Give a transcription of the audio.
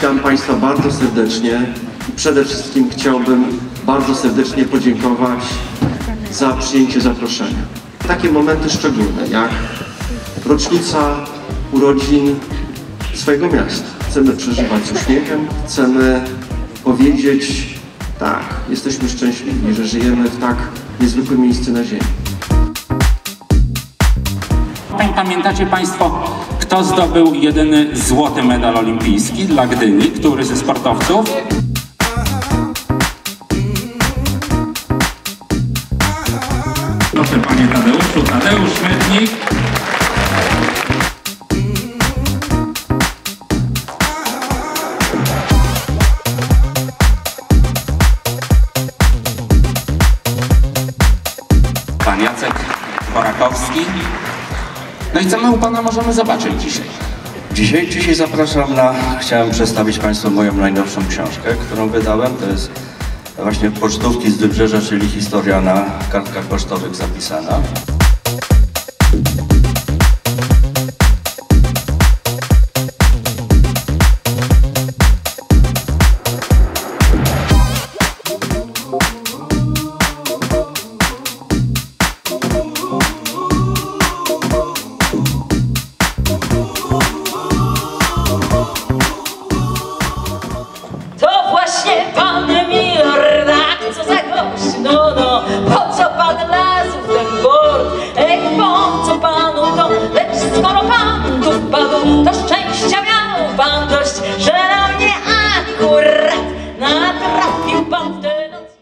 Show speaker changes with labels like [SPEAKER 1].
[SPEAKER 1] Witam Państwa bardzo serdecznie i przede wszystkim chciałbym bardzo serdecznie podziękować za przyjęcie zaproszenia. Takie momenty szczególne jak rocznica urodzin swojego miasta. Chcemy przeżywać z uśmiechem, chcemy powiedzieć tak, jesteśmy szczęśliwi, że żyjemy w tak niezwykłym miejscu na ziemi.
[SPEAKER 2] Pamiętacie Państwo, kto zdobył jedyny złoty medal olimpijski dla Gdyni? Który ze sportowców? Proszę Panie Tadeuszu, Tadeusz Szmytnik. Pan Jacek Borakowski. No i co my u Pana możemy zobaczyć dzisiaj?
[SPEAKER 3] Dzisiaj, dzisiaj zapraszam na, chciałem przedstawić Państwu moją najnowszą książkę, którą wydałem. To jest właśnie Pocztówki z Wybrzeża, czyli historia na kartkach pocztowych zapisana.
[SPEAKER 4] Panu to? Szczęścia miał